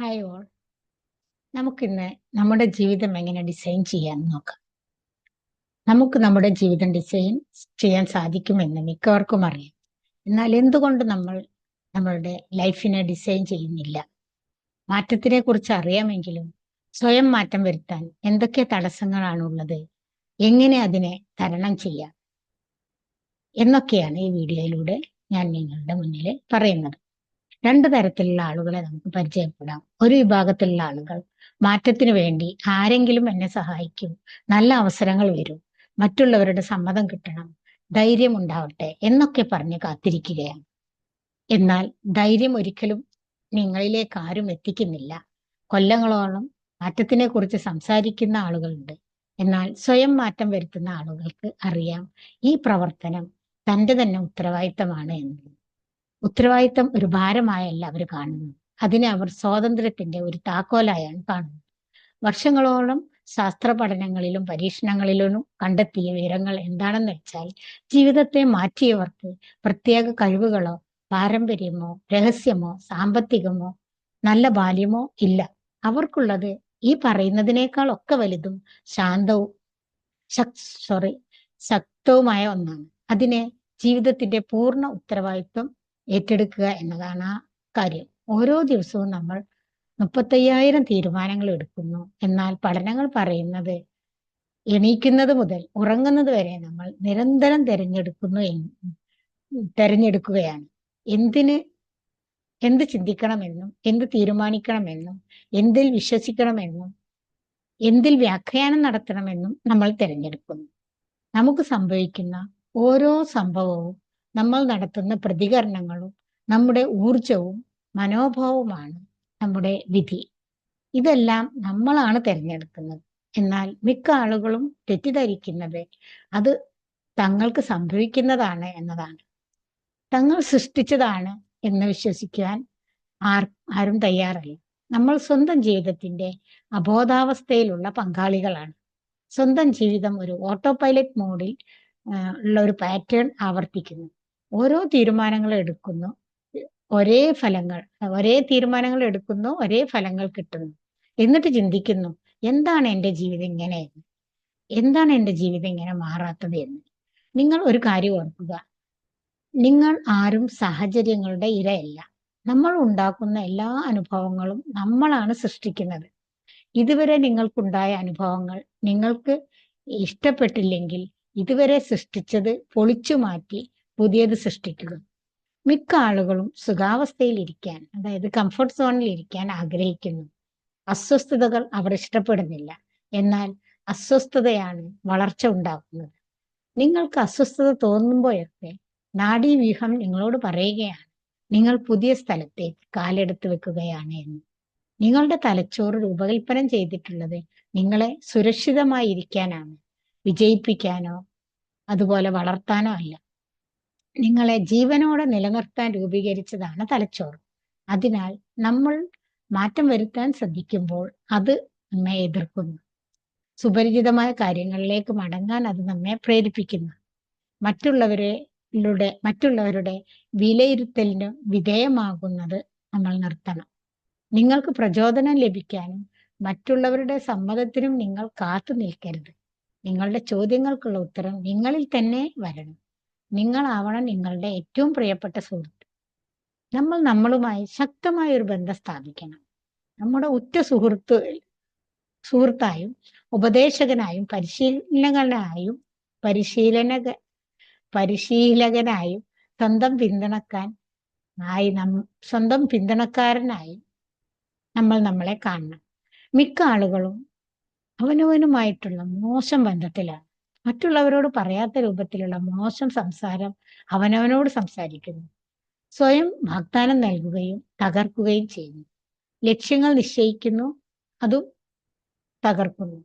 Hi all നമുക്കിന്ന് നമ്മുടെ ജീവിതം എങ്ങനെ ഡിസൈൻ ചെയ്യാൻ നോക്കാം. നമുക്ക് നമ്മുടെ ജീവിതം ഡിസൈൻ ചെയ്യാൻ സാധിക്കുമെന്ന് മിക്കവർക്കും അറിയാം. എന്നാൽ എന്തുകൊണ്ട് നമ്മൾ നമ്മളുടെ ലൈഫിനെ ഡിസൈൻ ചെയ്യുന്നില്ല? മാറ്റത്തിനെ കുറിച്ച് അറിയാമെങ്കിലും സ്വയം മാറ്റം വരുത്താൻ എന്തൊക്കെ തടസ്സങ്ങളാണുള്ളത്? എങ്ങനെ അതിനെ തരണം ചെയ്യാം? എന്നൊക്കെയാണ് ഈ വീഡിയോയിലൂടെ ഞാൻ നിങ്ങളുടെ മുന്നിൽ പറയുന്നത്. രണ്ട് തരത്തിലുള്ള ആളുകളെ നമുക്ക് പരിചയപ്പെടാം. ഒരു വിഭാഗത്തിലുള്ള ആളുകൾ മാറ്റത്തിന് വേണ്ടി ആരെങ്കിലും എന്നെ സഹായിക്കും നല്ല അവസരങ്ങൾ വരും മറ്റുള്ളവരുടെ സമ്മതം കിട്ടണം ധൈര്യം ഉണ്ടാവട്ടെ എന്നൊക്കെ പറഞ്ഞ് കാത്തിരിക്കുകയാണ്. എന്നാൽ ധൈര്യം ഒരിക്കലും നിങ്ങളിലേക്ക് ആരും എത്തിക്കുന്നില്ല. കൊല്ലങ്ങളോളം മാറ്റത്തിനെ കുറിച്ച് സംസാരിക്കുന്ന ആളുകളുണ്ട്. എന്നാൽ സ്വയം മാറ്റം വരുത്തുന്ന ആളുകൾക്ക് അറിയാം ഈ പ്രവർത്തനം തന്റെ തന്നെ ഉത്തരവാദിത്തമാണ് എന്നത് ഉത്തരവാദിത്തം ഒരു ഭാരമായല്ല അവർ കാണുന്നത്. അതിനെ അവർ സ്വാതന്ത്ര്യത്തിന്റെ ഒരു താക്കോലായാണ് കാണുന്നത്. വർഷങ്ങളോളം ശാസ്ത്ര പഠനങ്ങളിലും പരീക്ഷണങ്ങളിലും കണ്ടെത്തിയ വിവരങ്ങൾ എന്താണെന്ന് വെച്ചാൽ ജീവിതത്തെ മാറ്റിയവർക്ക് പ്രത്യേക കഴിവുകളോ പാരമ്പര്യമോ രഹസ്യമോ സാമ്പത്തികമോ നല്ല ബാല്യമോ ഇല്ല. അവർക്കുള്ളത് ഈ പറയുന്നതിനേക്കാൾ ഒക്കെ വലുതും ശാന്തവും സോറി ശക്തവുമായ ഒന്നാണ്. അതിനെ ജീവിതത്തിന്റെ പൂർണ ഉത്തരവാദിത്വം ഏറ്റെടുക്കുക എന്നതാണ് ആ കാര്യം. ഓരോ ദിവസവും നമ്മൾ മുപ്പത്തയ്യായിരം തീരുമാനങ്ങൾ എടുക്കുന്നു. എന്നാൽ പഠനങ്ങൾ പറയുന്നത് എണീക്കുന്നത് മുതൽ ഉറങ്ങുന്നത് വരെ നമ്മൾ നിരന്തരം തിരഞ്ഞെടുക്കുന്നു തിരഞ്ഞെടുക്കുകയാണ്. എന്തിന്? എന്ത് ചിന്തിക്കണമെന്നും എന്ത് തീരുമാനിക്കണമെന്നും എന്തിൽ വിശ്വസിക്കണമെന്നും എന്തിൽ വ്യാഖ്യാനം നടത്തണമെന്നും നമ്മൾ തിരഞ്ഞെടുക്കുന്നു. നമുക്ക് സംഭവിക്കുന്ന ഓരോ സംഭവവും നമ്മൾ നടത്തുന്ന പ്രതികരണങ്ങളും നമ്മുടെ ഊർജവും മനോഭാവവുമാണ് നമ്മുടെ വിധി. ഇതെല്ലാം നമ്മളാണ് തിരഞ്ഞെടുക്കുന്നത്. എന്നാൽ മിക്ക ആളുകളും തെറ്റിദ്ധരിക്കുന്നത് അത് തങ്ങൾക്ക് സംഭവിക്കുന്നതാണ് എന്നതാണ്. തങ്ങൾ സൃഷ്ടിച്ചതാണ് എന്ന് വിശ്വസിക്കാൻ ആർ ആരും തയ്യാറല്ല. നമ്മൾ സ്വന്തം ജീവിതത്തിന്റെ അബോധാവസ്ഥയിലുള്ള പങ്കാളികളാണ്. സ്വന്തം ജീവിതം ഒരു ഓട്ടോ പൈലറ്റ് മോഡിൽ ഉള്ള ഒരു പാറ്റേൺ ആവർത്തിക്കുന്നു. ഓരോ തീരുമാനങ്ങൾ എടുക്കുന്നു. ഒരേ ഫലങ്ങൾ ഒരേ തീരുമാനങ്ങൾ എടുക്കുന്നു ഒരേ ഫലങ്ങൾ കിട്ടുന്നു. എന്നിട്ട് ചിന്തിക്കുന്നു എന്താണ് എന്റെ ജീവിതം ഇങ്ങനെ എന്താണ് എന്റെ ജീവിതം ഇങ്ങനെ മാറാത്തത് എന്ന്? നിങ്ങൾ ഒരു കാര്യം ഓർക്കുക. നിങ്ങൾ ആരും സാഹചര്യങ്ങളുടെ ഇരയല്ല. നമ്മൾ ഉണ്ടാക്കുന്ന എല്ലാ അനുഭവങ്ങളും നമ്മളാണ് സൃഷ്ടിക്കുന്നത്. ഇതുവരെ നിങ്ങൾക്കുണ്ടായ അനുഭവങ്ങൾ നിങ്ങൾക്ക് ഇഷ്ടപ്പെട്ടില്ലെങ്കിൽ ഇതുവരെ സൃഷ്ടിച്ചത് പൊളിച്ചു മാറ്റി പുതിയത് സൃഷ്ടിക്കുക. മിക്ക ആളുകളും സുഖാവസ്ഥയിൽ ഇരിക്കാൻ അതായത് കംഫർട്ട് സോണിൽ ഇരിക്കാൻ ആഗ്രഹിക്കുന്നു. അസ്വസ്ഥതകൾ അവർ ഇഷ്ടപ്പെടുന്നില്ല. എന്നാൽ അസ്വസ്ഥതയാണ് വളർച്ച ഉണ്ടാക്കുന്നത്. നിങ്ങൾക്ക് അസ്വസ്ഥത തോന്നുമ്പോഴൊക്കെ നാഡീവ്യൂഹം നിങ്ങളോട് പറയുകയാണ് നിങ്ങൾ പുതിയ സ്ഥലത്തേക്ക് കാലെടുത്ത് വെക്കുകയാണ് എന്ന്. നിങ്ങളുടെ തലച്ചോറ് രൂപകൽപ്പന ചെയ്തിട്ടുള്ളത് നിങ്ങളെ സുരക്ഷിതമായി ഇരിക്കാനാണ് വിജയിപ്പിക്കാനോ അതുപോലെ വളർത്താനോ അല്ല. നിങ്ങളെ ജീവനോടെ നിലനിർത്താൻ രൂപീകരിച്ചതാണ് തലച്ചോറ്. അതിനാൽ നമ്മൾ മാറ്റം വരുത്താൻ ശ്രദ്ധിക്കുമ്പോൾ അത് നമ്മെ എതിർക്കുന്നു. സുപരിചിതമായ കാര്യങ്ങളിലേക്ക് മടങ്ങാൻ അത് നമ്മെ പ്രേരിപ്പിക്കുന്നു. മറ്റുള്ളവരുടെ മറ്റുള്ളവരുടെ വിലയിരുത്തലിന് വിധേയമാകുന്നത് നമ്മൾ നിർത്തണം. നിങ്ങൾക്ക് പ്രചോദനം ലഭിക്കാനും മറ്റുള്ളവരുടെ സമ്മതത്തിനും നിങ്ങൾ കാത്തു നിൽക്കരുത്. നിങ്ങളുടെ ചോദ്യങ്ങൾക്കുള്ള ഉത്തരം നിങ്ങളിൽ തന്നെ വരണം. നിങ്ങളാവണം നിങ്ങളുടെ ഏറ്റവും പ്രിയപ്പെട്ട സുഹൃത്ത്. നമ്മൾ നമ്മളുമായി ശക്തമായ ഒരു ബന്ധം സ്ഥാപിക്കണം. നമ്മുടെ ഉറ്റ സുഹൃത്ത് സുഹൃത്തായും ഉപദേശകനായും പരിശീലകനായും പരിശീലന പരിശീലകനായും സ്വന്തം പിന്തുണക്കാൻ ആയി നം സ്വന്തം പിന്തുണക്കാരനായി നമ്മൾ നമ്മളെ കാണണം. മിക്ക ആളുകളും അവനവനുമായിട്ടുള്ള മോശം ബന്ധത്തിലാണ്. മറ്റുള്ളവരോട് പറയാത്ത രൂപത്തിലുള്ള മോശം സംസാരം അവനവനോട് സംസാരിക്കുന്നു. സ്വയം വാഗ്ദാനം നൽകുകയും തകർക്കുകയും ചെയ്യുന്നു. ലക്ഷ്യങ്ങൾ നിശ്ചയിക്കുന്നു അതും തകർക്കുന്നു.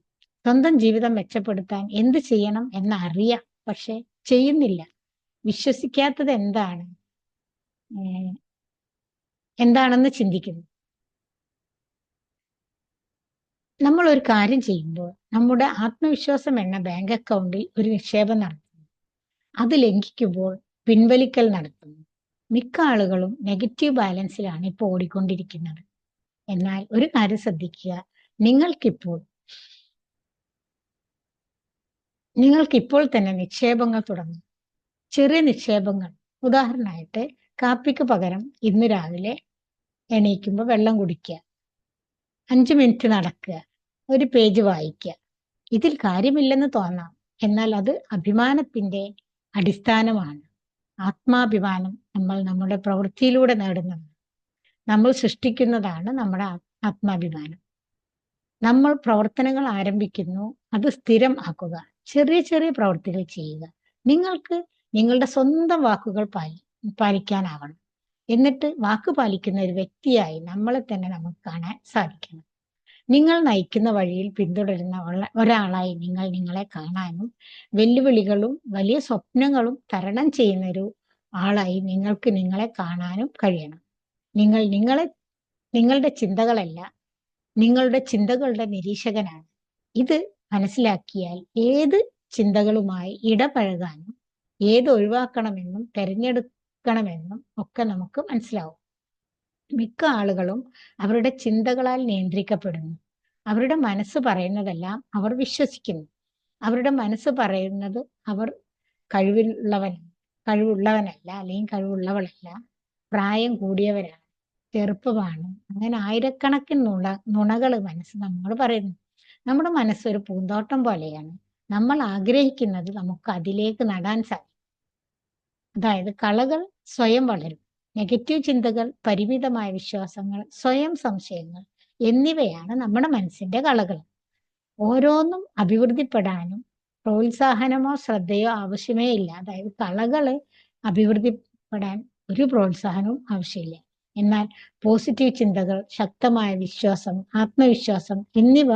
സ്വന്തം ജീവിതം മെച്ചപ്പെടുത്താൻ എന്ത് ചെയ്യണം എന്ന് പക്ഷെ ചെയ്യുന്നില്ല. വിശ്വസിക്കാത്തത് എന്താണ്? എന്താണെന്ന് ചിന്തിക്കുന്നു. നമ്മൾ ഒരു കാര്യം ചെയ്യുമ്പോൾ നമ്മുടെ ആത്മവിശ്വാസം എന്ന ബാങ്ക് അക്കൗണ്ടിൽ ഒരു നിക്ഷേപം നടത്തുന്നു. അത് ലംഘിക്കുമ്പോൾ പിൻവലിക്കൽ നടത്തുന്നു. മിക്ക ആളുകളും നെഗറ്റീവ് ബാലൻസിലാണ് ഇപ്പോൾ ഓടിക്കൊണ്ടിരിക്കുന്നത്. എന്നാൽ ഒരു കാര്യം ശ്രദ്ധിക്കുക. നിങ്ങൾക്കിപ്പോൾ നിങ്ങൾക്കിപ്പോൾ തന്നെ നിക്ഷേപങ്ങൾ തുടങ്ങും. ചെറിയ നിക്ഷേപങ്ങൾ. ഉദാഹരണമായിട്ട് കാപ്പിക്ക് പകരം ഇന്ന് രാവിലെ എണീക്കുമ്പോൾ വെള്ളം കുടിക്കുക. അഞ്ച് മിനിറ്റ് നടക്കുക. ഒരു പേജ് വായിക്കുക. ഇതിൽ കാര്യമില്ലെന്ന് തോന്നാം. എന്നാൽ അത് അഭിമാനത്തിന്റെ അടിസ്ഥാനമാണ്. ആത്മാഭിമാനം നമ്മൾ നമ്മുടെ പ്രവൃത്തിയിലൂടെ നേടുന്നത്. നമ്മൾ സൃഷ്ടിക്കുന്നതാണ് നമ്മുടെ ആത്മാഭിമാനം. നമ്മൾ പ്രവർത്തനങ്ങൾ ആരംഭിക്കുന്നു അത് സ്ഥിരം ആക്കുക. ചെറിയ ചെറിയ പ്രവൃത്തികൾ ചെയ്യുക. നിങ്ങൾക്ക് നിങ്ങളുടെ സ്വന്തം വാക്കുകൾ പാലി പാലിക്കാനാവണം. എന്നിട്ട് വാക്ക് പാലിക്കുന്ന ഒരു വ്യക്തിയായി നമ്മളെ തന്നെ നമുക്ക് കാണാൻ സാധിക്കണം. നിങ്ങൾ നയിക്കുന്ന വഴിയിൽ പിന്തുടരുന്ന ഒരാളായി നിങ്ങൾ നിങ്ങളെ കാണാനും വെല്ലുവിളികളും വലിയ സ്വപ്നങ്ങളും തരണം ചെയ്യുന്ന ഒരു ആളായി നിങ്ങൾക്ക് നിങ്ങളെ കാണാനും കഴിയണം. നിങ്ങൾ നിങ്ങളെ നിങ്ങളുടെ ചിന്തകളല്ല നിങ്ങളുടെ ചിന്തകളുടെ നിരീക്ഷകനാണ്. ഇത് മനസ്സിലാക്കിയാൽ ഏത് ചിന്തകളുമായി ഇടപഴകാനും ഏത് ഒഴിവാക്കണമെന്നും തിരഞ്ഞെടുക്കണമെന്നും ഒക്കെ നമുക്ക് മനസ്സിലാവും. മിക്ക ആളുകളും അവരുടെ ചിന്തകളാൽ നിയന്ത്രിക്കപ്പെടുന്നു. അവരുടെ മനസ്സ് പറയുന്നതെല്ലാം അവർ വിശ്വസിക്കുന്നു. അവരുടെ മനസ്സ് പറയുന്നത് അവർ കഴിവുള്ളവൻ കഴിവുള്ളവനല്ല അല്ലെങ്കിൽ കഴിവുള്ളവളല്ല. പ്രായം കൂടിയവരാണ് ചെറുപ്പമാണ്. അങ്ങനെ ആയിരക്കണക്കിന് നുണ നുണകൾ മനസ്സ് നമ്മൾ പറയുന്നു. നമ്മുടെ മനസ്സ് ഒരു പൂന്തോട്ടം പോലെയാണ്. നമ്മൾ ആഗ്രഹിക്കുന്നത് നമുക്ക് അതിലേക്ക് നടാൻ സാധിക്കും. അതായത് കളകൾ സ്വയം വളരും. നെഗറ്റീവ് ചിന്തകൾ പരിമിതമായ വിശ്വാസങ്ങൾ സ്വയം സംശയങ്ങൾ എന്നിവയാണ് നമ്മുടെ മനസ്സിന്റെ കളകൾ ഓരോന്നും അഭിവൃദ്ധിപ്പെടാനും പ്രോത്സാഹനമോ ശ്രദ്ധയോ ആവശ്യമേ ഇല്ല. അതായത് കളകൾ അഭിവൃദ്ധിപ്പെടാൻ ഒരു പ്രോത്സാഹനവും ആവശ്യമില്ല. എന്നാൽ പോസിറ്റീവ് ചിന്തകൾ ശക്തമായ വിശ്വാസം ആത്മവിശ്വാസം എന്നിവ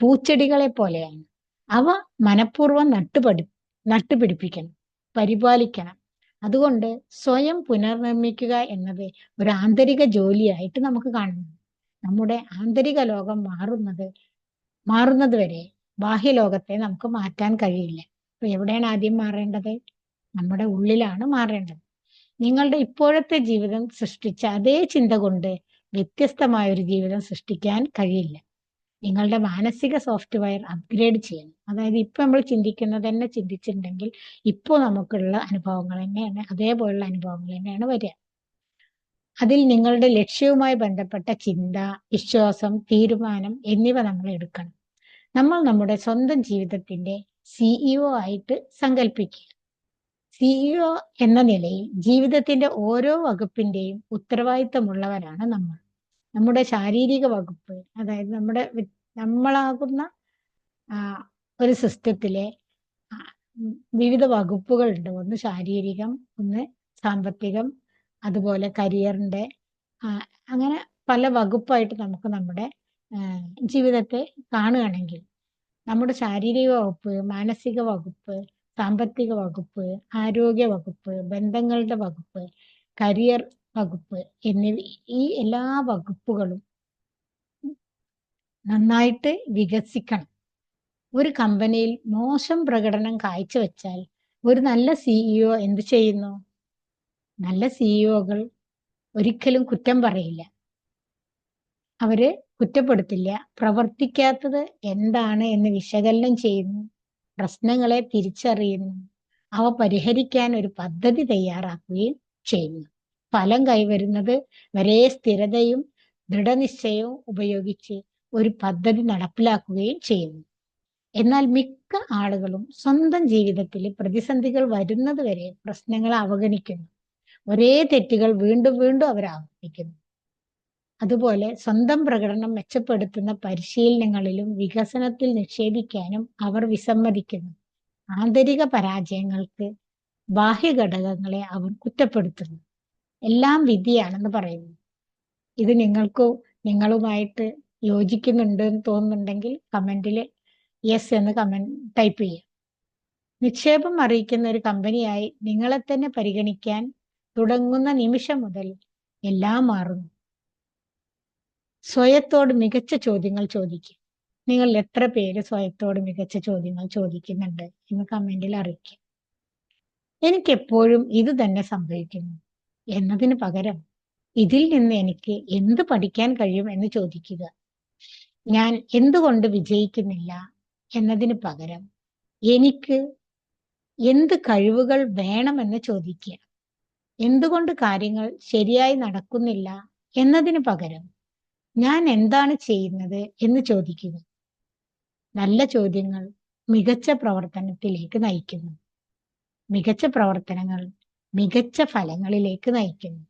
പൂച്ചെടികളെ പോലെയാണ്. അവ മനഃപൂർവം നട്ടുപടി നട്ടുപിടിപ്പിക്കണം പരിപാലിക്കണം അതുകൊണ്ട് സ്വയം പുനർനിർമ്മിക്കുക എന്നത് ഒരു ആന്തരിക ജോലിയായിട്ട് നമുക്ക് കാണുന്നു നമ്മുടെ ആന്തരിക ലോകം മാറുന്നത് മാറുന്നത് വരെ ബാഹ്യലോകത്തെ നമുക്ക് മാറ്റാൻ കഴിയില്ല. അപ്പൊ എവിടെയാണ് ആദ്യം മാറേണ്ടത്? നമ്മുടെ ഉള്ളിലാണ് മാറേണ്ടത്. നിങ്ങളുടെ ഇപ്പോഴത്തെ ജീവിതം സൃഷ്ടിച്ച അതേ ചിന്ത കൊണ്ട് വ്യത്യസ്തമായ ഒരു ജീവിതം സൃഷ്ടിക്കാൻ കഴിയില്ല. നിങ്ങളുടെ മാനസിക സോഫ്റ്റ്വെയർ അപ്ഗ്രേഡ് ചെയ്യണം. അതായത് ഇപ്പൊ നമ്മൾ ചിന്തിക്കുന്നത് തന്നെ ചിന്തിച്ചിട്ടുണ്ടെങ്കിൽ ഇപ്പോൾ നമുക്കുള്ള അനുഭവങ്ങൾ തന്നെയാണ് അതേപോലുള്ള അനുഭവങ്ങൾ തന്നെയാണ് വരിക. അതിൽ നിങ്ങളുടെ ലക്ഷ്യവുമായി ബന്ധപ്പെട്ട ചിന്ത വിശ്വാസം തീരുമാനം എന്നിവ നമ്മൾ എടുക്കണം. നമ്മൾ നമ്മുടെ സ്വന്തം ജീവിതത്തിന്റെ സിഇഒ ആയിട്ട് സങ്കല്പിക്കുക സിഇഒ എന്ന നിലയിൽ ജീവിതത്തിന്റെ ഓരോ വകുപ്പിന്റെയും ഉത്തരവാദിത്തമുള്ളവരാണ് നമ്മൾ. നമ്മുടെ ശാരീരിക വകുപ്പ് അതായത് നമ്മുടെ നമ്മളാകുന്ന ഒരു സിസ്റ്റത്തിലെ വിവിധ വകുപ്പുകളുണ്ട്. ഒന്ന് ശാരീരികം ഒന്ന് സാമ്പത്തികം അതുപോലെ കരിയറിന്റെ അങ്ങനെ പല വകുപ്പായിട്ട് നമുക്ക് നമ്മുടെ ജീവിതത്തെ കാണുകയാണെങ്കിൽ നമ്മുടെ ശാരീരിക വകുപ്പ് മാനസിക വകുപ്പ് സാമ്പത്തിക വകുപ്പ് ആരോഗ്യ വകുപ്പ് ബന്ധങ്ങളുടെ വകുപ്പ് കരിയർ വകുപ്പ് എന്നിവ ഈ എല്ലാ വകുപ്പുകളും നന്നായിട്ട് വികസിക്കണം. ഒരു കമ്പനിയിൽ മോശം പ്രകടനം കാഴ്ചവെച്ചാൽ ഒരു നല്ല സിഇഒ എന്ത് ചെയ്യുന്നു? നല്ല സിഇഒകൾ ഒരിക്കലും കുറ്റം പറയില്ല. അവർ കുറ്റപ്പെടുത്തില്ല. പ്രവർത്തിക്കാത്തത് എന്താണ് എന്ന് വിശകലനം ചെയ്യുന്നു. പ്രശ്നങ്ങളെ തിരിച്ചറിയുന്നു. അവ പരിഹരിക്കാൻ ഒരു പദ്ധതി തയ്യാറാക്കുകയും ചെയ്യുന്നു. ഫലം കൈവരുന്നത് വരെ സ്ഥിരതയും ദൃഢനിശ്ചയവും ഉപയോഗിച്ച് ഒരു പദ്ധതി നടപ്പിലാക്കുകയും ചെയ്യുന്നു. എന്നാൽ മിക്ക ആളുകളും സ്വന്തം ജീവിതത്തിൽ പ്രതിസന്ധികൾ വരുന്നത് വരെ പ്രശ്നങ്ങളെ അവഗണിക്കുന്നു. ഒരേ തെറ്റുകൾ വീണ്ടും വീണ്ടും അവർ ആവർത്തിക്കുന്നു. അതുപോലെ സ്വന്തം പ്രകടനം മെച്ചപ്പെടുത്തുന്ന പരിശീലനങ്ങളിലും വികസനത്തിൽ നിക്ഷേപിക്കാനും അവർ വിസമ്മതിക്കുന്നു. ആന്തരിക പരാജയങ്ങൾക്ക് ബാഹ്യ ഘടകങ്ങളെ അവർ കുറ്റപ്പെടുത്തുന്നു. എല്ലാം വിധിയാണെന്ന് പറയുന്നു. ഇത് നിങ്ങൾക്ക് നിങ്ങളുമായിട്ട് യോജിക്കുന്നുണ്ട് എന്ന് തോന്നുന്നുണ്ടെങ്കിൽ കമന്റിൽ യെസ് എന്ന് കമന്റ് ടൈപ്പ് ചെയ്യുക. നിക്ഷേപം അറിയിക്കുന്ന ഒരു കമ്പനിയായി നിങ്ങളെ തന്നെ പരിഗണിക്കാൻ തുടങ്ങുന്ന നിമിഷം മുതൽ എല്ലാം മാറുന്നു. സ്വയത്തോട് മികച്ച ചോദ്യങ്ങൾ ചോദിക്കുക. നിങ്ങൾ എത്ര പേര് സ്വയത്തോട് മികച്ച ചോദ്യങ്ങൾ ചോദിക്കുന്നുണ്ട് എന്ന് കമന്റിൽ അറിയിക്കുക. എനിക്കെപ്പോഴും ഇത് തന്നെ സംഭവിക്കുന്നു. എന്നതിന് പകരം ഇതിൽ നിന്ന് എനിക്ക് എന്ത് പഠിക്കാൻ കഴിയും എന്ന് ചോദിക്കുക. ഞാൻ എന്തുകൊണ്ട് വിജയിക്കുന്നില്ല എന്നതിന് പകരം എനിക്ക് എന്ത് കഴിവുകൾ വേണമെന്ന് ചോദിക്കുക. എന്തുകൊണ്ട് കാര്യങ്ങൾ ശരിയായി നടക്കുന്നില്ല എന്നതിന് പകരം ഞാൻ എന്താണ് ചെയ്യുന്നത് എന്ന് ചോദിക്കുക. നല്ല ചോദ്യങ്ങൾ മികച്ച പ്രവർത്തനത്തിലേക്ക് നയിക്കുന്നു. മികച്ച പ്രവർത്തനങ്ങൾ മികച്ച ഫലങ്ങളിലേക്ക് നയിക്കുന്നു.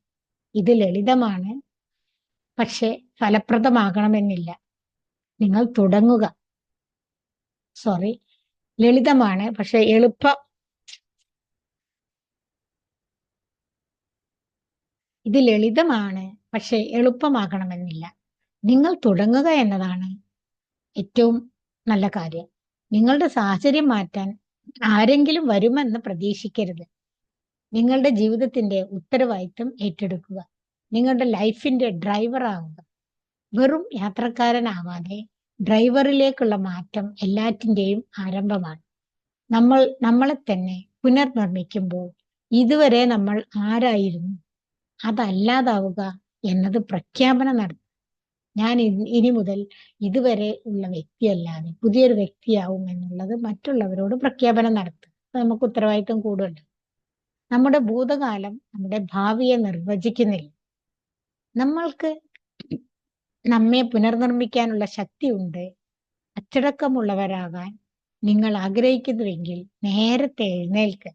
ഇത് ലളിതമാണ് പക്ഷെ ഫലപ്രദമാകണമെന്നില്ല. നിങ്ങൾ തുടങ്ങുക. സോറി ലളിതമാണ് പക്ഷെ എളുപ്പ. ഇത് ലളിതമാണ് പക്ഷെ എളുപ്പമാകണമെന്നില്ല. നിങ്ങൾ തുടങ്ങുക എന്നതാണ് ഏറ്റവും നല്ല കാര്യം. നിങ്ങളുടെ സാഹചര്യം മാറ്റാൻ ആരെങ്കിലും വരുമെന്ന് പ്രതീക്ഷിക്കരുത്. നിങ്ങളുടെ ജീവിതത്തിന്റെ ഉത്തരവാദിത്വം ഏറ്റെടുക്കുക. നിങ്ങളുടെ ലൈഫിന്റെ ഡ്രൈവർ ആവുക. വെറും യാത്രക്കാരനാവാതെ ഡ്രൈവറിലേക്കുള്ള മാറ്റം എല്ലാറ്റിന്റെയും ആരംഭമാണ്. നമ്മൾ നമ്മളെ തന്നെ പുനർനിർമ്മിക്കുമ്പോൾ ഇതുവരെ നമ്മൾ ആരായിരുന്നു? അതല്ലാതാവുക എന്നത് പ്രഖ്യാപനം നടത്തും ഞാൻ ഇനി മുതൽ ഇതുവരെ ഉള്ള വ്യക്തിയല്ലാതെ പുതിയൊരു വ്യക്തിയാവും എന്നുള്ളത് മറ്റുള്ളവരോട് പ്രഖ്യാപനം നടത്തും നമുക്ക് ഉത്തരവാദിത്വം കൂടുതലുണ്ട് നമ്മുടെ ഭൂതകാലം നമ്മുടെ ഭാവിയെ നിർവചിക്കുന്നില്ല. നമ്മൾക്ക് നമ്മെ പുനർനിർമ്മിക്കാനുള്ള ശക്തിയുണ്ട്. അച്ചടക്കമുള്ളവരാകാൻ നിങ്ങൾ ആഗ്രഹിക്കുന്നുവെങ്കിൽ നേരത്തെ എഴുന്നേൽക്കുക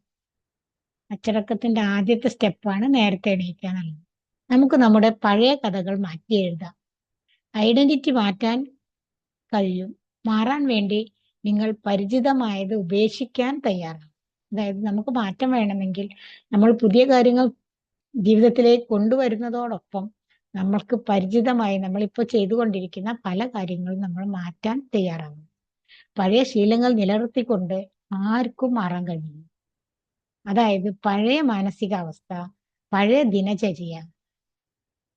അച്ചടക്കത്തിന്റെ ആദ്യത്തെ സ്റ്റെപ്പാണ് നേരത്തെ എണീക്കുക എന്നുള്ളത്. നമുക്ക് നമ്മുടെ പഴയ കഥകൾ മാറ്റി എഴുതാം. ഐഡന്റിറ്റി മാറ്റാൻ കഴിയും. മാറാൻ വേണ്ടി നിങ്ങൾ പരിചിതമായത് ഉപേക്ഷിക്കാൻ തയ്യാറാണ്. അതായത് നമുക്ക് മാറ്റം വേണമെങ്കിൽ നമ്മൾ പുതിയ കാര്യങ്ങൾ ജീവിതത്തിലേക്ക് കൊണ്ടുവരുന്നതോടൊപ്പം നമ്മൾക്ക് പരിചിതമായി നമ്മളിപ്പോൾ ചെയ്തുകൊണ്ടിരിക്കുന്ന പല കാര്യങ്ങളും നമ്മൾ മാറ്റാൻ തയ്യാറാകും പഴയ ശീലങ്ങൾ നിലനിർത്തിക്കൊണ്ട് ആർക്കും മാറാൻ കഴിയും അതായത് പഴയ മാനസികാവസ്ഥ പഴയ ദിനചര്യ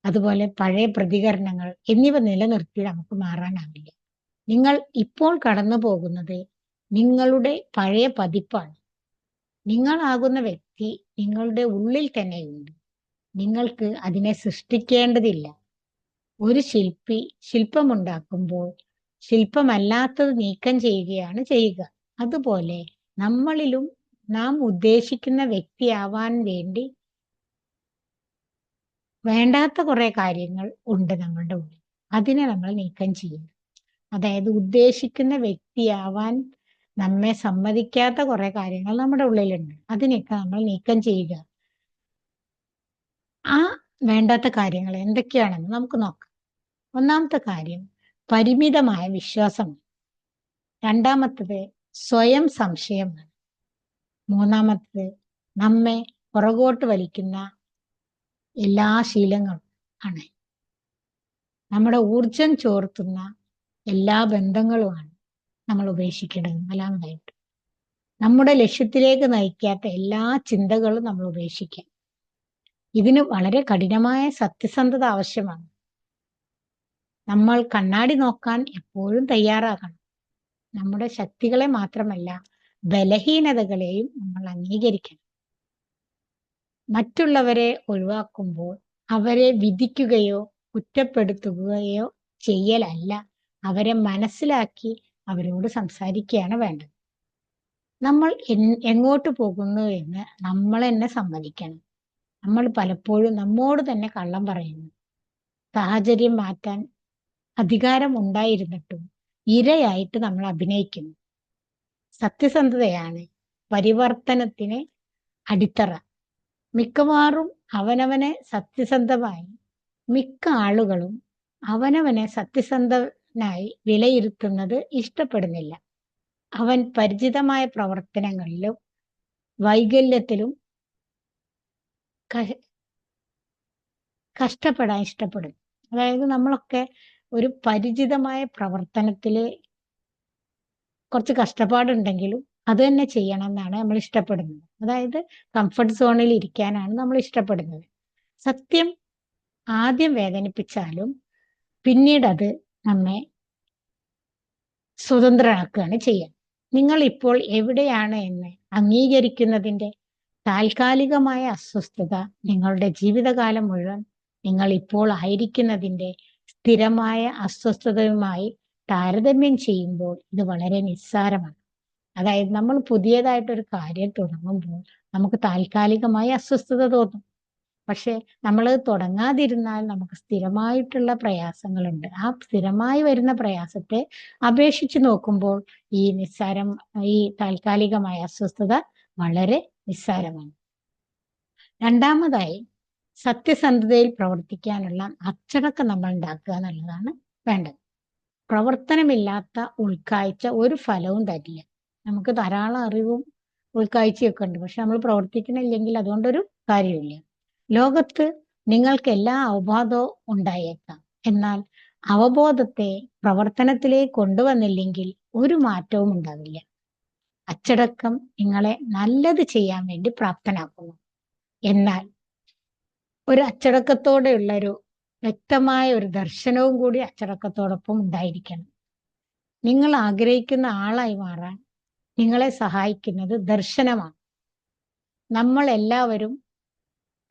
അതുപോലെ പഴയ പ്രതികരണങ്ങൾ എന്നിവ നിലനിർത്തി നമുക്ക് മാറാനാവില്ല. നിങ്ങൾ ഇപ്പോൾ കടന്നു പോകുന്നത് നിങ്ങളുടെ പഴയ പതിപ്പാണ്. നിങ്ങളാകുന്ന വ്യക്തി നിങ്ങളുടെ ഉള്ളിൽ തന്നെയുണ്ട്. നിങ്ങൾക്ക് അതിനെ സൃഷ്ടിക്കേണ്ടതില്ല. ഒരു ശില്പി ശില്പമുണ്ടാക്കുമ്പോൾ ശില്പമല്ലാത്തത് നീക്കം ചെയ്യുകയാണ് ചെയ്യുക. അതുപോലെ നമ്മളിലും നാം ഉദ്ദേശിക്കുന്ന വ്യക്തിയാവാൻ വേണ്ടി വേണ്ടാത്ത കുറെ കാര്യങ്ങൾ ഉണ്ട് നമ്മളുടെ ഉള്ളിൽ. അതിനെ നമ്മൾ നീക്കം ചെയ്യുന്നു. അതായത് ഉദ്ദേശിക്കുന്ന വ്യക്തിയാവാൻ നമ്മെ സമ്മതിക്കാത്ത കുറെ കാര്യങ്ങൾ നമ്മുടെ ഉള്ളിലുണ്ട്. അതിനെയൊക്കെ നമ്മൾ നീക്കം ചെയ്യുക. ആ വേണ്ടാത്ത കാര്യങ്ങൾ എന്തൊക്കെയാണെന്ന് നമുക്ക് നോക്കാം. ഒന്നാമത്തെ കാര്യം പരിമിതമായ വിശ്വാസം. രണ്ടാമത്തത് സ്വയം സംശയമാണ് മൂന്നാമത്തത് നമ്മെ പുറകോട്ട് വലിക്കുന്ന എല്ലാ ശീലങ്ങളും ആണ്. നമ്മുടെ ഊർജം ചോർത്തുന്ന എല്ലാ ബന്ധങ്ങളുമാണ്. നമ്മൾ ഉപേക്ഷിക്കേണ്ടത് നാലാമതായിട്ട് നമ്മുടെ ലക്ഷ്യത്തിലേക്ക് നയിക്കാത്ത എല്ലാ ചിന്തകളും നമ്മൾ ഉപേക്ഷിക്കാം. ഇതിന് വളരെ കഠിനമായ സത്യസന്ധത ആവശ്യമാണ്. നമ്മൾ കണ്ണാടി നോക്കാൻ എപ്പോഴും തയ്യാറാകണം. നമ്മുടെ ശക്തികളെ മാത്രമല്ല ബലഹീനതകളെയും നമ്മൾ അംഗീകരിക്കണം. മറ്റുള്ളവരെ ഒഴിവാക്കുമ്പോൾ അവരെ വിധിക്കുകയോ കുറ്റപ്പെടുത്തുകയോ ചെയ്യലല്ല. അവരെ മനസ്സിലാക്കി അവരോട് സംസാരിക്കുകയാണ് വേണ്ടത്. നമ്മൾ എങ്ങോട്ട് പോകുന്നു എന്ന് നമ്മൾ തന്നെ സമ്മതിക്കണം. നമ്മൾ പലപ്പോഴും നമ്മോട് തന്നെ കള്ളം പറയുന്നു. സാഹചര്യം മാറ്റാൻ അധികാരം ഉണ്ടായിരുന്നിട്ടും ഇരയായിട്ട് നമ്മൾ അഭിനയിക്കുന്നു. സത്യസന്ധതയാണ് പരിവർത്തനത്തിന് അടിത്തറ. മിക്കവാറും അവനവനെ സത്യസന്ധമായി മിക്ക ആളുകളും അവനവനെ സത്യസന്ധനായി വിലയിരുത്തുന്നത് ഇഷ്ടപ്പെടുന്നില്ല. അവൻ പരിചിതമായ പ്രവർത്തനങ്ങളിലും വൈകല്യത്തിലും കഷ്ടപ്പെടാൻ ഇഷ്ടപ്പെടുന്നു. അതായത് നമ്മളൊക്കെ ഒരു പരിചിതമായ പ്രവർത്തനത്തിൽ കുറച്ച് കഷ്ടപ്പാടുണ്ടെങ്കിലും അത് തന്നെ ചെയ്യണം എന്നാണ് നമ്മൾ ഇഷ്ടപ്പെടുന്നത്. അതായത് കംഫർട്ട് സോണിൽ ഇരിക്കാനാണ് നമ്മൾ ഇഷ്ടപ്പെടുന്നത്. സത്യം ആദ്യം വേദനിപ്പിച്ചാലും പിന്നീട് അത് നമ്മെ സ്വതന്ത്രനാക്കുകയാണ് ചെയ്യുക നിങ്ങൾ ഇപ്പോൾ എവിടെയാണ് എന്ന് അംഗീകരിക്കുന്നതിന്റെ താൽക്കാലികമായ അസ്വസ്ഥത നിങ്ങളുടെ ജീവിതകാലം മുഴുവൻ നിങ്ങൾ ഇപ്പോൾ ആയിരിക്കുന്നതിന്റെ സ്ഥിരമായ അസ്വസ്ഥതയുമായി താരതമ്യം ചെയ്യുമ്പോൾ ഇത് വളരെ നിസ്സാരമാണ്. അതായത് നമ്മൾ പുതിയതായിട്ടൊരു കാര്യം തുടങ്ങുമ്പോൾ നമുക്ക് താൽക്കാലികമായി അസ്വസ്ഥത തോന്നും. പക്ഷെ നമ്മൾ തുടങ്ങാതിരുന്നാൽ നമുക്ക് സ്ഥിരമായിട്ടുള്ള പ്രയാസങ്ങളുണ്ട്. ആ സ്ഥിരമായി വരുന്ന പ്രയാസത്തെ അപേക്ഷിച്ച് നോക്കുമ്പോൾ ഈ നിസ്സാരം ഈ താൽക്കാലികമായ അസ്വസ്ഥത വളരെ നിസ്സാരമാണ്. രണ്ടാമതായി സത്യസന്ധതയിൽ പ്രവർത്തിക്കാനുള്ള അച്ചടക്കം നമ്മൾ ഉണ്ടാക്കുക എന്നുള്ളതാണ് വേണ്ടത്. പ്രവർത്തനമില്ലാത്ത ഉൾക്കാഴ്ച ഒരു ഫലവും തരില്ല. നമുക്ക് ധാരാളം അറിവും ഉൾക്കാഴ്ചയൊക്കെ ഉണ്ട്. പക്ഷെ നമ്മൾ പ്രവർത്തിക്കണില്ലെങ്കിൽ അതുകൊണ്ടൊരു കാര്യമില്ല ലോകത്ത് നിങ്ങൾക്ക് എല്ലാ അവബോധവും ഉണ്ടായേക്കാം. എന്നാൽ അവബോധത്തെ പ്രവർത്തനത്തിലേക്ക് കൊണ്ടുവന്നില്ലെങ്കിൽ ഒരു മാറ്റവും ഉണ്ടാവില്ല. അച്ചടക്കം നിങ്ങളെ നല്ലത് ചെയ്യാൻ വേണ്ടി പ്രാപ്തനാക്കുന്നു. എന്നാൽ ഒരു അച്ചടക്കത്തോടെയുള്ള ഒരു വ്യക്തമായ ഒരു ദർശനവും കൂടി അച്ചടക്കത്തോടൊപ്പം ഉണ്ടായിരിക്കണം. നിങ്ങൾ ആഗ്രഹിക്കുന്ന ആളായി മാറാൻ നിങ്ങളെ സഹായിക്കുന്നത് ദർശനമാണ്. നമ്മൾ എല്ലാവരും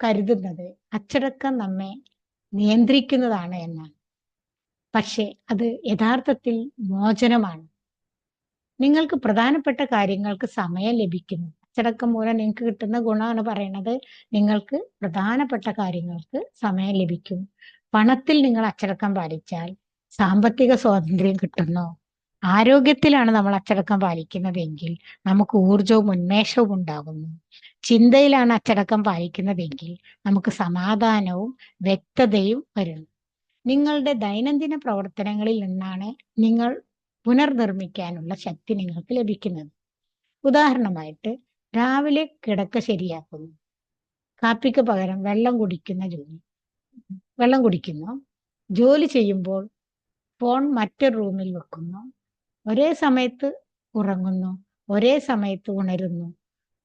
കരുതുന്നത് അച്ചടക്കം നമ്മെ നിയന്ത്രിക്കുന്നതാണ് എന്നാണ്. പക്ഷെ അത് യഥാർത്ഥത്തിൽ മോചനമാണ്. നിങ്ങൾക്ക് പ്രധാനപ്പെട്ട കാര്യങ്ങൾക്ക് സമയം ലഭിക്കുന്നു. അച്ചടക്കം മൂലം നിങ്ങൾക്ക് കിട്ടുന്ന ഗുണമാണ് പറയുന്നത് നിങ്ങൾക്ക് പ്രധാനപ്പെട്ട കാര്യങ്ങൾക്ക് സമയം ലഭിക്കും. പണത്തിൽ നിങ്ങൾ അച്ചടക്കം പാലിച്ചാൽ സാമ്പത്തിക സ്വാതന്ത്ര്യം കിട്ടുന്നു. ആരോഗ്യത്തിലാണ് നമ്മൾ അച്ചടക്കം പാലിക്കുന്നതെങ്കിൽ നമുക്ക് ഊർജവും ഉന്മേഷവും ഉണ്ടാകുന്നു. ചിന്തയിലാണ് അച്ചടക്കം പാലിക്കുന്നതെങ്കിൽ നമുക്ക് സമാധാനവും വ്യക്തതയും വരുന്നു നിങ്ങളുടെ ദൈനംദിന പ്രവർത്തനങ്ങളിൽ നിന്നാണ് നിങ്ങൾ പുനർനിർമ്മിക്കാനുള്ള ശക്തി നിങ്ങൾക്ക് ലഭിക്കുന്നത്. ഉദാഹരണമായിട്ട് രാവിലെ കിടക്ക ശരിയാക്കുന്നു. കാപ്പിക്ക് പകരം വെള്ളം കുടിക്കുന്ന ജോലി വെള്ളം കുടിക്കുന്നു. ജോലി ചെയ്യുമ്പോൾ ഫോൺ മറ്റൊരു റൂമിൽ വെക്കുന്നു. ഒരേ സമയത്ത് ഉറങ്ങുന്നു ഒരേ സമയത്ത് ഉണരുന്നു.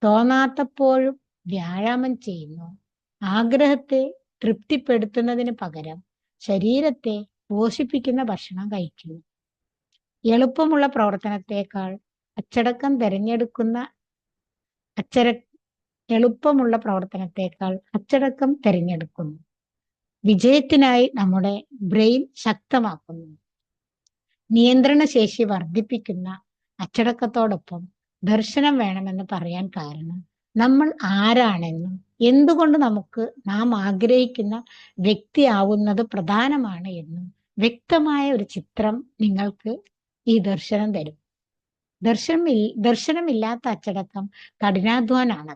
തോന്നാത്തപ്പോഴും വ്യായാമം ചെയ്യുന്നു. ആഗ്രഹത്തെ തൃപ്തിപ്പെടുത്തുന്നതിന് പകരം ശരീരത്തെ പോഷിപ്പിക്കുന്ന ഭക്ഷണം കഴിക്കുന്നു. എളുപ്പമുള്ള പ്രവർത്തനത്തെക്കാൾ അച്ചടക്കം തിരഞ്ഞെടുക്കുന്ന അച്ചര എളുപ്പമുള്ള പ്രവർത്തനത്തെക്കാൾ അച്ചടക്കം തിരഞ്ഞെടുക്കുന്നു. വിജയത്തിനായി നമ്മുടെ ബ്രെയിൻ ശക്തമാക്കുന്നു. നിയന്ത്രണ ശേഷി വർദ്ധിപ്പിക്കുന്ന അച്ചടക്കത്തോടൊപ്പം ദർശനം വേണമെന്ന് പറയാൻ കാരണം നമ്മൾ ആരാണെന്നും എന്തുകൊണ്ട് നമുക്ക് നാം ആഗ്രഹിക്കുന്ന വ്യക്തിയാവുന്നത് പ്രധാനമാണ് എന്നും വ്യക്തമായ ഒരു ചിത്രം നിങ്ങൾക്ക് ഈ ദർശനം തരും. ദർശനം ദർശനമില്ലാത്ത അച്ചടക്കം കഠിനാധ്വാനാണ്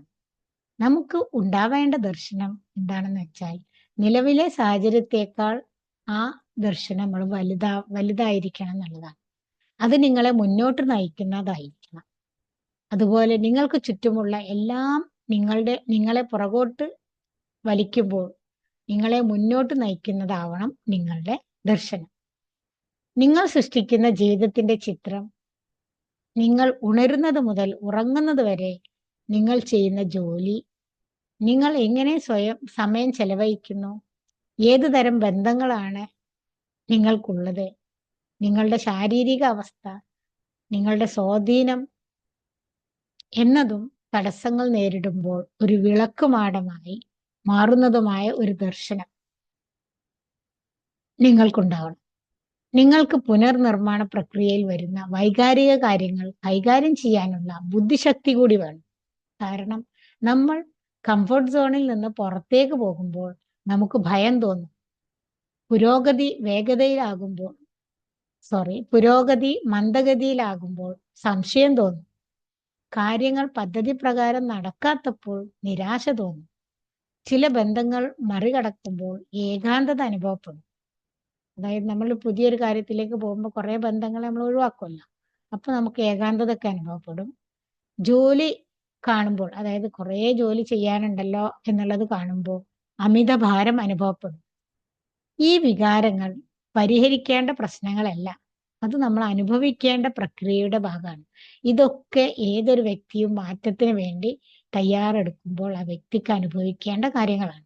നമുക്ക് ഉണ്ടാവേണ്ട ദർശനം എന്താണെന്ന് വെച്ചാൽ നിലവിലെ സാഹചര്യത്തെക്കാൾ ആ ദർശനം നമ്മൾ വലുതാ വലുതായിരിക്കണം എന്നുള്ളതാണ്. അത് നിങ്ങളെ മുന്നോട്ട് നയിക്കുന്നതായിരിക്കണം. അതുപോലെ നിങ്ങൾക്ക് ചുറ്റുമുള്ള എല്ലാം നിങ്ങളുടെ നിങ്ങളെ പുറകോട്ട് വലിക്കുമ്പോൾ നിങ്ങളെ മുന്നോട്ട് നയിക്കുന്നതാവണം നിങ്ങളുടെ ദർശനം. നിങ്ങൾ സൃഷ്ടിക്കുന്ന ജീവിതത്തിന്റെ ചിത്രം നിങ്ങൾ ഉണരുന്നത് മുതൽ ഉറങ്ങുന്നത് വരെ നിങ്ങൾ ചെയ്യുന്ന ജോലി നിങ്ങൾ എങ്ങനെ സ്വയം സമയം ചെലവഴിക്കുന്നു ഏതു തരം ബന്ധങ്ങളാണ് നിങ്ങൾക്കുള്ളത്? നിങ്ങളുടെ ശാരീരിക അവസ്ഥ നിങ്ങളുടെ സ്വാധീനം എന്നതും തടസ്സങ്ങൾ നേരിടുമ്പോൾ ഒരു വിളക്ക് വിളക്കുമാടമായി മാറുന്നതുമായ ഒരു ദർശനം നിങ്ങൾക്കുണ്ടാവണം. നിങ്ങൾക്ക് പുനർനിർമ്മാണ പ്രക്രിയയിൽ വരുന്ന വൈകാരിക കാര്യങ്ങൾ കൈകാര്യം ചെയ്യാനുള്ള ബുദ്ധിശക്തി കൂടി വേണം. കാരണം നമ്മൾ കംഫർട്ട് സോണിൽ നിന്ന് പുറത്തേക്ക് പോകുമ്പോൾ നമുക്ക് ഭയം തോന്നും. പുരോഗതി വേഗതയിലാകുമ്പോൾ സോറി പുരോഗതി മന്ദഗതിയിലാകുമ്പോൾ സംശയം തോന്നും. കാര്യങ്ങൾ പദ്ധതി പ്രകാരം നടക്കാത്തപ്പോൾ നിരാശ തോന്നും. ചില ബന്ധങ്ങൾ മറികടക്കുമ്പോൾ ഏകാന്തത അനുഭവപ്പെടും. അതായത് നമ്മൾ പുതിയൊരു കാര്യത്തിലേക്ക് പോകുമ്പോൾ കുറെ ബന്ധങ്ങൾ നമ്മൾ ഒഴിവാക്കുമല്ലോ. അപ്പൊ നമുക്ക് ഏകാന്തത ഒക്കെ അനുഭവപ്പെടും. ജോലി കാണുമ്പോൾ അതായത് കുറേ ജോലി ചെയ്യാനുണ്ടല്ലോ എന്നുള്ളത് കാണുമ്പോൾ അമിത ഭാരം അനുഭവപ്പെടും. ഈ വികാരങ്ങൾ പരിഹരിക്കേണ്ട പ്രശ്നങ്ങളല്ല. അത് നമ്മൾ അനുഭവിക്കേണ്ട പ്രക്രിയയുടെ ഭാഗമാണ്. ഇതൊക്കെ ഏതൊരു വ്യക്തിയും മാറ്റത്തിന് വേണ്ടി തയ്യാറെടുക്കുമ്പോൾ ആ വ്യക്തിക്ക് അനുഭവിക്കേണ്ട കാര്യങ്ങളാണ്.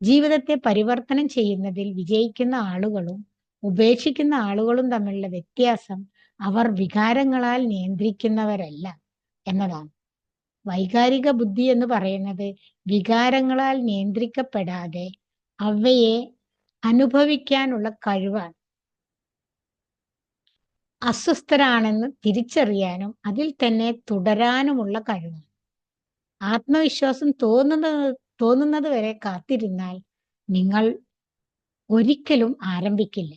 ജീവിതത്തെ പരിവർത്തനം ചെയ്യുന്നതിൽ വിജയിക്കുന്ന ആളുകളും ഉപേക്ഷിക്കുന്ന ആളുകളും തമ്മിലുള്ള വ്യത്യാസം അവർ വികാരങ്ങളാൽ നിയന്ത്രിക്കുന്നവരല്ല എന്നതാണ്. വൈകാരിക ബുദ്ധി എന്ന് പറയുന്നത് വികാരങ്ങളാൽ നിയന്ത്രിക്കപ്പെടാതെ അവയെ അനുഭവിക്കാനുള്ള കഴിവാണ്. അസ്വസ്ഥരാണെന്ന് തിരിച്ചറിയാനും അതിൽ തന്നെ തുടരാനുമുള്ള കഴിവാണ്. ആത്മവിശ്വാസം തോന്നുന്നത് തോന്നുന്നത് വരെ കാത്തിരുന്നാൽ നിങ്ങൾ ഒരിക്കലും ആരംഭിക്കില്ല.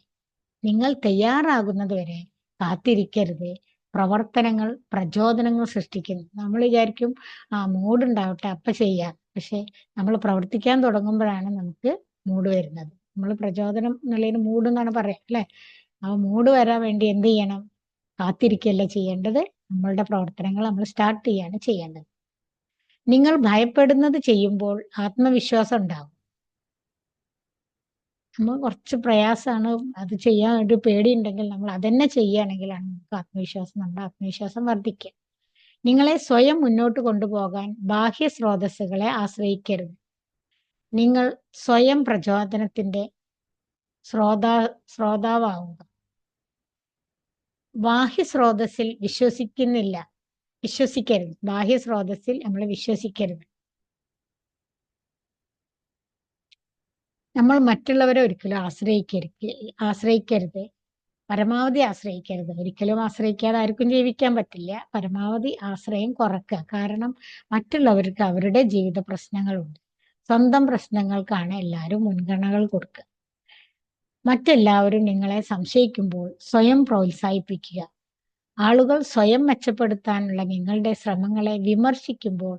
നിങ്ങൾ തയ്യാറാകുന്നത് വരെ കാത്തിരിക്കരുത്. പ്രവർത്തനങ്ങൾ പ്രചോദനങ്ങൾ സൃഷ്ടിക്കുന്നു. നമ്മൾ വിചാരിക്കും ആ മൂഡ് ഉണ്ടാവട്ടെ അപ്പൊ ചെയ്യാം. പക്ഷെ നമ്മൾ പ്രവർത്തിക്കാൻ തുടങ്ങുമ്പോഴാണ് നമുക്ക് മൂഡ് വരുന്നത്. നമ്മൾ പ്രചോദനം എന്നുള്ളതിന് മൂഡ് എന്നാണ് പറയാം അല്ലെ? ആ മൂഡ് വരാൻ വേണ്ടി എന്ത് ചെയ്യണം? കാത്തിരിക്കുകയല്ല ചെയ്യേണ്ടത്? നമ്മളുടെ പ്രവർത്തനങ്ങൾ നമ്മൾ സ്റ്റാർട്ട് ചെയ്യാണ് ചെയ്യേണ്ടത്. നിങ്ങൾ ഭയപ്പെടുന്നത് ചെയ്യുമ്പോൾ ആത്മവിശ്വാസം ഉണ്ടാവും. നമ്മൾ കുറച്ച് പ്രയാസമാണ് അത് ചെയ്യാൻ ഒരു പേടിയുണ്ടെങ്കിൽ നമ്മൾ അതന്നെ ചെയ്യുകയാണെങ്കിലാണ് നമുക്ക് ആത്മവിശ്വാസം നമ്മുടെ ആത്മവിശ്വാസം വർദ്ധിക്കുക. നിങ്ങളെ സ്വയം മുന്നോട്ട് കൊണ്ടുപോകാൻ ബാഹ്യ സ്രോതസ്സുകളെ ആശ്രയിക്കരുത്. നിങ്ങൾ സ്വയം പ്രചോദനത്തിന്റെ ശ്രോതാ ശ്രോതാവാവുക. ബാഹ്യ സ്രോതസ്സിൽ വിശ്വസിക്കുന്നില്ല. വിശ്വസിക്കരുത്. ബാഹ്യ സ്രോതസ്സിൽ നമ്മൾ വിശ്വസിക്കരുത്. നമ്മൾ മറ്റുള്ളവരെ ഒരിക്കലും ആശ്രയിക്കരുത് ആശ്രയിക്കരുത്. പരമാവധി ആശ്രയിക്കരുത്. ഒരിക്കലും ആശ്രയിക്കാതെ ആർക്കും ജീവിക്കാൻ പറ്റില്ല. പരമാവധി ആശ്രയം കുറക്കുക. കാരണം മറ്റുള്ളവർക്ക് അവരുടെ ജീവിത പ്രശ്നങ്ങളുണ്ട്. സ്വന്തം പ്രശ്നങ്ങൾക്കാണ് എല്ലാവരും മുൻഗണനകൾ കൊടുക്കുക. മറ്റെല്ലാവരും നിങ്ങളെ സംശയിക്കുമ്പോൾ സ്വയം പ്രോത്സാഹിപ്പിക്കുക. ആളുകൾ സ്വയം മെച്ചപ്പെടുത്താനുള്ള നിങ്ങളുടെ ശ്രമങ്ങളെ വിമർശിക്കുമ്പോൾ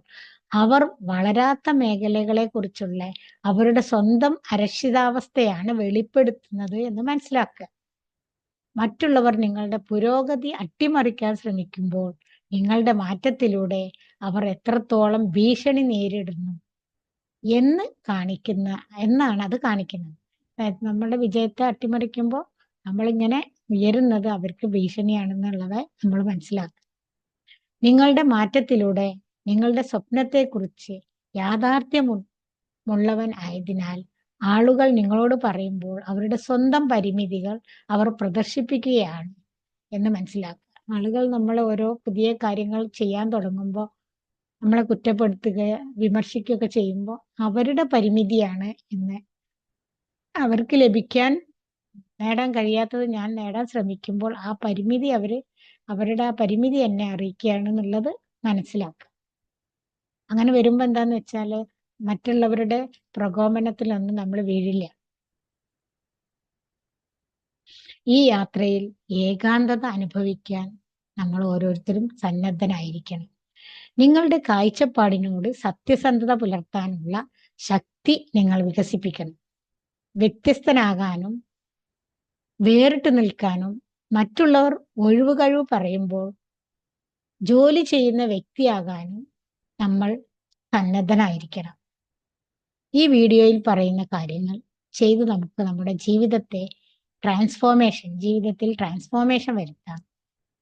അവർ വളരാത്ത മേഖലകളെ കുറിച്ചുള്ള അവരുടെ സ്വന്തം അരക്ഷിതാവസ്ഥയാണ് വെളിപ്പെടുത്തുന്നത് എന്ന് മനസ്സിലാക്കുക. മറ്റുള്ളവർ നിങ്ങളുടെ പുരോഗതി അട്ടിമറിക്കാൻ ശ്രമിക്കുമ്പോൾ നിങ്ങളുടെ മാറ്റത്തിലൂടെ അവർ എത്രത്തോളം ഭീഷണി നേരിടുന്നു എന്ന് കാണിക്കുന്ന എന്നാണ് അത് കാണിക്കുന്നത്. നമ്മളുടെ വിജയത്തെ അട്ടിമറിക്കുമ്പോൾ നമ്മളിങ്ങനെ ഉയരുന്നത് അവർക്ക് ഭീഷണിയാണെന്നുള്ളത് നമ്മൾ മനസ്സിലാക്കുക. നിങ്ങളുടെ മാറ്റത്തിലൂടെ നിങ്ങളുടെ സ്വപ്നത്തെക്കുറിച്ച് യാഥാർത്ഥ്യമുള്ളവൻ ആയതിനാൽ ആളുകൾ നിങ്ങളോട് പറയുമ്പോൾ അവരുടെ സ്വന്തം പരിമിതികൾ അവർ പ്രദർശിപ്പിക്കുകയാണ് എന്ന് മനസ്സിലാക്കുക. ആളുകൾ നമ്മളെ ഓരോ പുതിയ കാര്യങ്ങൾ ചെയ്യാൻ തുടങ്ങുമ്പോൾ നമ്മളെ കുറ്റപ്പെടുത്തുക വിമർശിക്കുകയൊക്കെ ചെയ്യുമ്പോൾ അവരുടെ പരിമിതിയാണ് എന്ന് അവർക്ക് ലഭിക്കാൻ നേടാൻ കഴിയാത്തത് ഞാൻ നേടാൻ ശ്രമിക്കുമ്പോൾ ആ പരിമിതി അവർ അവരുടെ ആ പരിമിതി എന്നെ അറിയിക്കുകയാണെന്നുള്ളത് മനസ്സിലാക്കുക. അങ്ങനെ വരുമ്പോ എന്താന്ന് വെച്ചാൽ മറ്റുള്ളവരുടെ പ്രകോപനത്തിലൊന്നും നമ്മൾ വീഴില്ല. ഈ യാത്രയിൽ ഏകാന്തത അനുഭവിക്കാൻ നമ്മൾ ഓരോരുത്തരും സന്നദ്ധനായിരിക്കണം നിങ്ങളുടെ കാഴ്ചപ്പാടിനോട് സത്യസന്ധത പുലർത്താനുള്ള ശക്തി നിങ്ങൾ വികസിപ്പിക്കണം. വ്യത്യസ്തനാകാനും വേറിട്ട് നിൽക്കാനും മറ്റുള്ളവർ ഒഴിവ് കഴിവ് പറയുമ്പോൾ ജോലി ചെയ്യുന്ന വ്യക്തിയാകാനും നമ്മൾ സന്നദ്ധനായിരിക്കണം. ഈ വീഡിയോയിൽ പറയുന്ന കാര്യങ്ങൾ ചെയ്ത് നമുക്ക് നമ്മുടെ ജീവിതത്തെ ട്രാൻസ്ഫോർമേഷൻ ജീവിതത്തിൽ ട്രാൻസ്ഫോർമേഷൻ വരുത്താം.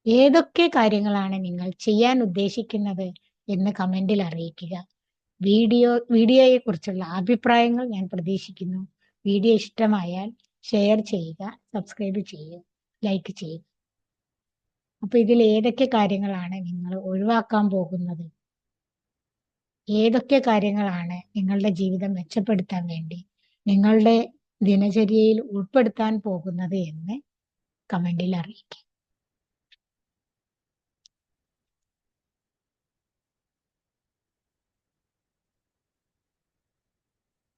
ഏതൊക്കെ കാര്യങ്ങളാണ് നിങ്ങൾ ചെയ്യാൻ ഉദ്ദേശിക്കുന്നത് എന്ന് കമന്റിൽ അറിയിക്കുക. വീഡിയോ വീഡിയോയെ കുറിച്ചുള്ള അഭിപ്രായങ്ങൾ ഞാൻ പ്രതീക്ഷിക്കുന്നു. വീഡിയോ ഇഷ്ടമായാൽ ഷെയർ ചെയ്യുക സബ്സ്ക്രൈബ് ചെയ്യുക ലൈക്ക് ചെയ്യുക. അപ്പൊ ഇതിൽ ഏതൊക്കെ കാര്യങ്ങളാണ് നിങ്ങൾ ഒഴിവാക്കാൻ പോകുന്നത്? ഏതൊക്കെ കാര്യങ്ങളാണ് നിങ്ങളുടെ ജീവിതം മെച്ചപ്പെടുത്താൻ വേണ്ടി നിങ്ങളുടെ ദിനചര്യയിൽ ഉൾപ്പെടുത്താൻ പോകുന്നത് എന്ന് കമന്റിൽ അറിയിക്കുക